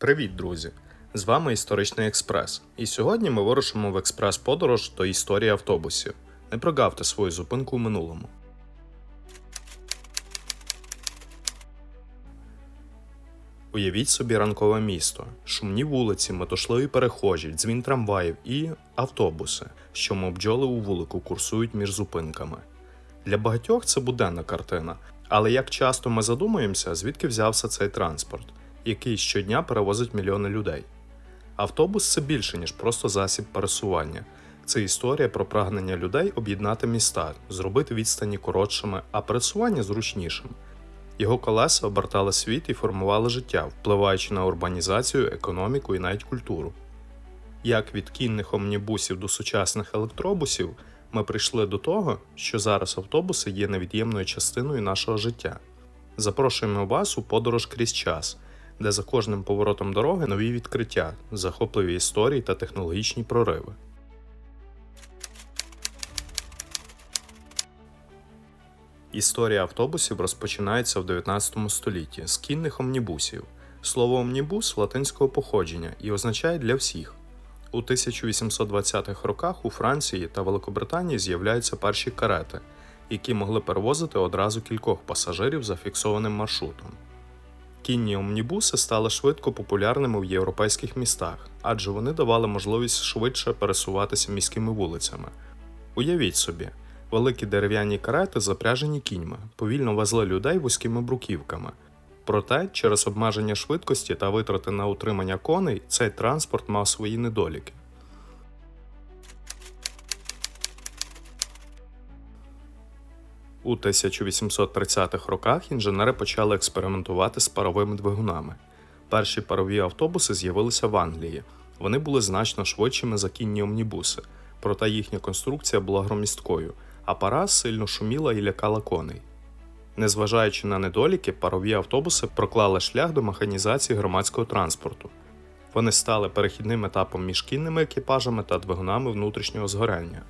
Привіт, друзі! З вами Історичний Експрес. І сьогодні ми вирушимо в експрес-подорож до історії автобусів. Не прогавте свою зупинку у минулому. Уявіть собі ранкове місто, шумні вулиці, метушливі перехожі, дзвін трамваїв і автобуси, що мов бджоли у вулику курсують між зупинками. Для багатьох це буденна картина, але як часто ми задумуємося, звідки взявся цей транспорт, який щодня перевозить мільйони людей. Автобус це більше, ніж просто засіб пересування. Це історія про прагнення людей об'єднати міста, зробити відстані коротшими, а пересування зручнішим. Його колеса обертали світ і формували життя, впливаючи на урбанізацію, економіку і навіть культуру. Як від кінних омнібусів до сучасних електробусів, ми прийшли до того, що зараз автобуси є невід'ємною частиною нашого життя. Запрошуємо вас у подорож крізь час, де за кожним поворотом дороги нові відкриття, захопливі історії та технологічні прориви. Історія автобусів розпочинається в 19 столітті з кінних омнібусів. Слово омнібус латинського походження і означає для всіх. У 1820-х роках у Франції та Великобританії з'являються перші карети, які могли перевозити одразу кількох пасажирів за фіксованим маршрутом. Кінні омнібуси стали швидко популярними в європейських містах, адже вони давали можливість швидше пересуватися міськими вулицями. Уявіть собі, великі дерев'яні карети, запряжені кіньми, повільно везли людей вузькими бруківками. Проте, через обмеження швидкості та витрати на утримання коней, цей транспорт мав свої недоліки. У 1830-х роках інженери почали експериментувати з паровими двигунами. Перші парові автобуси з'явилися в Англії. Вони були значно швидшими за кінні омнібуси, проте їхня конструкція була громісткою, а пара сильно шуміла і лякала коней. Незважаючи на недоліки, парові автобуси проклали шлях до механізації громадського транспорту. Вони стали перехідним етапом між кінними екіпажами та двигунами внутрішнього згоряння.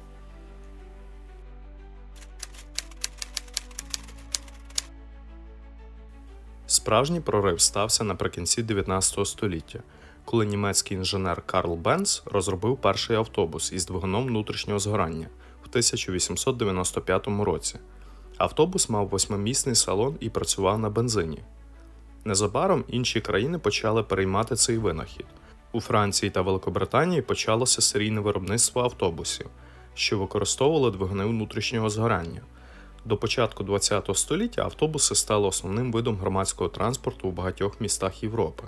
Справжній прорив стався наприкінці 19 століття, коли німецький інженер Карл Бенц розробив перший автобус із двигуном внутрішнього згорання в 1895 році. Автобус мав восьмимісний салон і працював на бензині. Незабаром інші країни почали переймати цей винахід. У Франції та Великобританії почалося серійне виробництво автобусів, що використовували двигуни внутрішнього згорання. До початку ХХ століття автобуси стали основним видом громадського транспорту у багатьох містах Європи.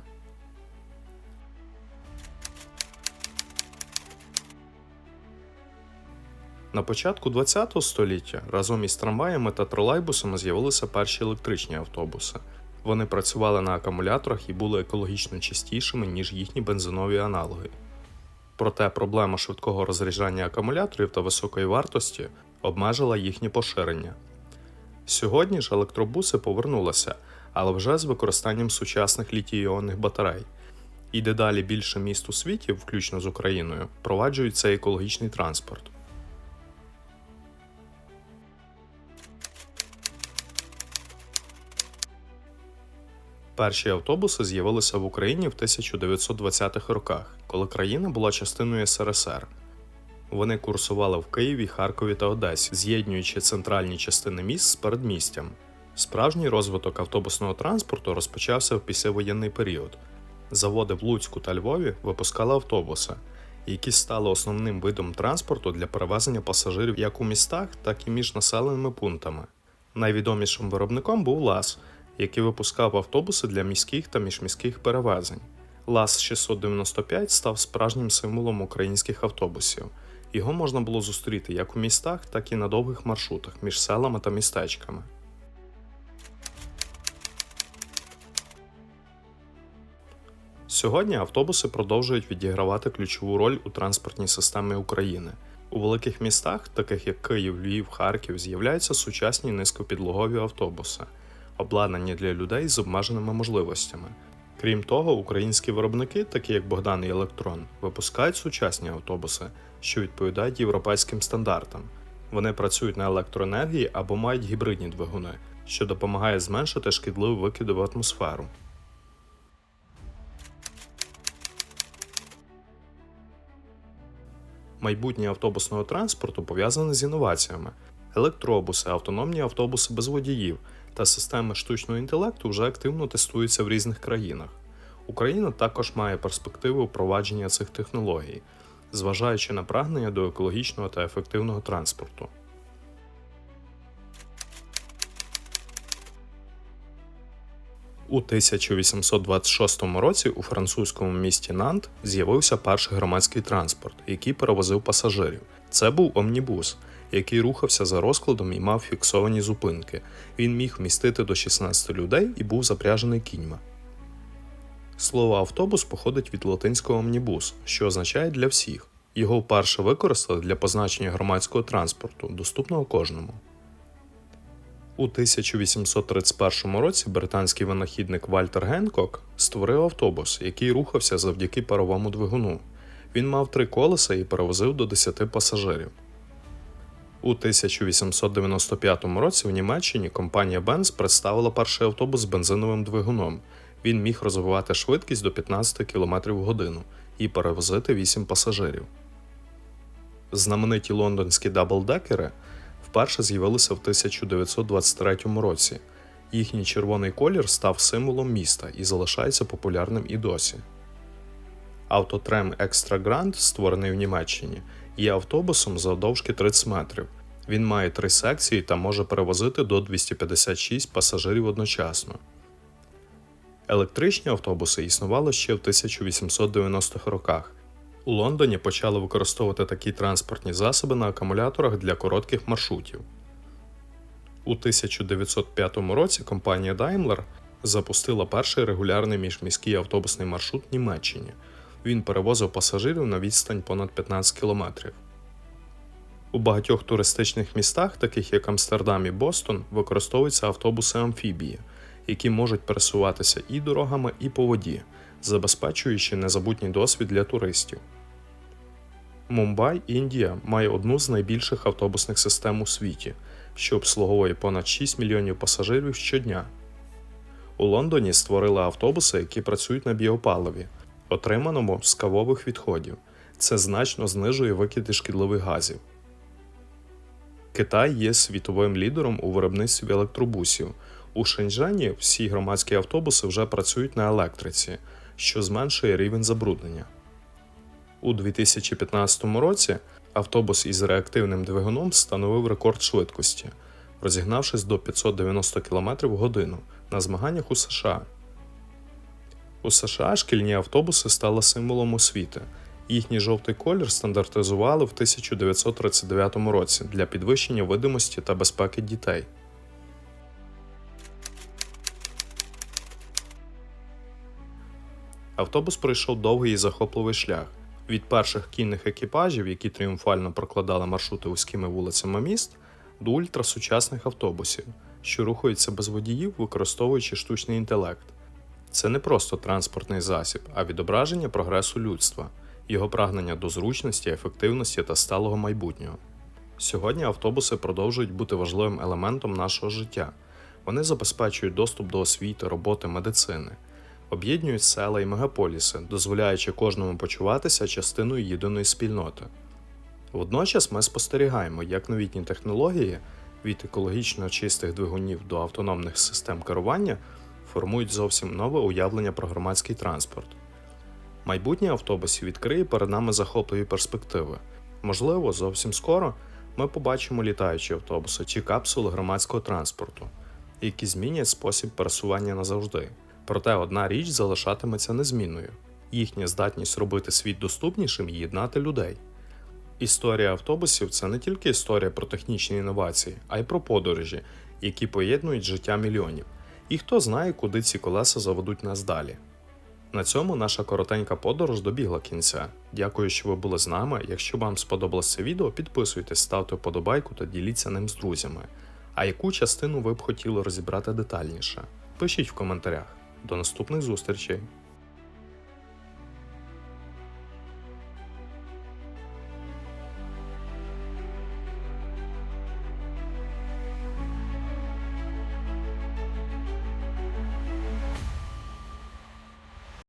На початку ХХ століття разом із трамваями та тролейбусами з'явилися перші електричні автобуси. Вони працювали на акумуляторах і були екологічно чистішими, ніж їхні бензинові аналоги. Проте проблема швидкого розряджання акумуляторів та високої вартості обмежила їхнє поширення. Сьогодні ж електробуси повернулися, але вже з використанням сучасних літій-іонних батарей. І дедалі більше міст у світі, включно з Україною, впроваджують цей екологічний транспорт. Перші автобуси з'явилися в Україні в 1920-х роках, коли країна була частиною СРСР. Вони курсували в Києві, Харкові та Одесі, з'єднуючи центральні частини міст з передмістям. Справжній розвиток автобусного транспорту розпочався в післявоєнний період. Заводи в Луцьку та Львові випускали автобуси, які стали основним видом транспорту для перевезення пасажирів як у містах, так і між населеними пунктами. Найвідомішим виробником був ЛАЗ, який випускав автобуси для міських та міжміських перевезень. ЛАЗ 695 став справжнім символом українських автобусів. Його можна було зустріти як у містах, так і на довгих маршрутах між селами та містечками. Сьогодні автобуси продовжують відігравати ключову роль у транспортній системі України. У великих містах, таких як Київ, Львів, Харків, з'являються сучасні низькопідлогові автобуси, обладнані для людей з обмеженими можливостями. Крім того, українські виробники, такі як Богдан і Електрон, випускають сучасні автобуси, що відповідають європейським стандартам. Вони працюють на електроенергії або мають гібридні двигуни, що допомагає зменшити шкідливі викиди в атмосферу. Майбутнє автобусного транспорту пов'язане з інноваціями: електробуси, автономні автобуси без водіїв та системи штучного інтелекту вже активно тестуються в різних країнах. Україна також має перспективи впровадження цих технологій, зважаючи на прагнення до екологічного та ефективного транспорту. У 1826 році у французькому місті Нант з'явився перший громадський транспорт, який перевозив пасажирів. Це був омнібус, який рухався за розкладом і мав фіксовані зупинки. Він міг вмістити до 16 людей і був запряжений кіньми. Слово автобус походить від латинського омнібус, що означає для всіх. Його вперше використали для позначення громадського транспорту, доступного кожному. У 1831 році британський винахідник Вальтер Генкок створив автобус, який рухався завдяки паровому двигуну. Він мав три колеса і перевозив до 10 пасажирів. У 1895 році в Німеччині компанія Benz представила перший автобус з бензиновим двигуном. Він міг розвивати швидкість до 15 км в годину і перевозити 8 пасажирів. Знамениті лондонські даблдекери вперше з'явилися в 1923 році. Їхній червоний колір став символом міста і залишається популярним і досі. Автотрем Extra Grand, створений в Німеччині, є автобусом завдовжки 30 метрів. Він має три секції та може перевозити до 256 пасажирів одночасно. Електричні автобуси існували ще в 1890-х роках. У Лондоні почали використовувати такі транспортні засоби на акумуляторах для коротких маршрутів. У 1905 році компанія Daimler запустила перший регулярний міжміський автобусний маршрут в Німеччині. Він перевозив пасажирів на відстань понад 15 кілометрів. У багатьох туристичних містах, таких як Амстердам і Бостон, використовуються автобуси амфібії, які можуть пересуватися і дорогами, і по воді, забезпечуючи незабутній досвід для туристів. Мумбай, Індія має одну з найбільших автобусних систем у світі, що обслуговує понад 6 мільйонів пасажирів щодня. У Лондоні створили автобуси, які працюють на біопаливі, отриманому з кавових відходів. Це значно знижує викиди шкідливих газів. Китай є світовим лідером у виробництві електробусів. У Шеньчжені всі громадські автобуси вже працюють на електриці, що зменшує рівень забруднення. У 2015 році автобус із реактивним двигуном встановив рекорд швидкості, розігнавшись до 590 км в годину на змаганнях у США. У США шкільні автобуси стали символом освіти. Їхній жовтий колір стандартизували в 1939 році для підвищення видимості та безпеки дітей. Автобус пройшов довгий і захопливий шлях від перших кінних екіпажів, які тріумфально прокладали маршрути вузькими вулицями міст, до ультрасучасних автобусів, що рухаються без водіїв, використовуючи штучний інтелект. Це не просто транспортний засіб, а відображення прогресу людства, його прагнення до зручності, ефективності та сталого майбутнього. Сьогодні автобуси продовжують бути важливим елементом нашого життя. Вони забезпечують доступ до освіти, роботи, медицини, об'єднують села і мегаполіси, дозволяючи кожному почуватися частиною єдиної спільноти. Водночас ми спостерігаємо, як новітні технології від екологічно чистих двигунів до автономних систем керування формують зовсім нове уявлення про громадський транспорт. Майбутнє автобусів відкриє перед нами захопливі перспективи. Можливо, зовсім скоро ми побачимо літаючі автобуси чи капсули громадського транспорту, які змінять спосіб пересування назавжди. Проте одна річ залишатиметься незмінною їхня здатність робити світ доступнішим і єднати людей. Історія автобусів це не тільки історія про технічні інновації, а й про подорожі, які поєднують життя мільйонів. І хто знає, куди ці колеса заведуть нас далі. На цьому наша коротенька подорож добігла кінця. Дякую, що ви були з нами. Якщо вам сподобалось це відео, підписуйтесь, ставте вподобайку та діліться ним з друзями. А яку частину ви б хотіли розібрати детальніше? Пишіть в коментарях. До наступних зустрічей!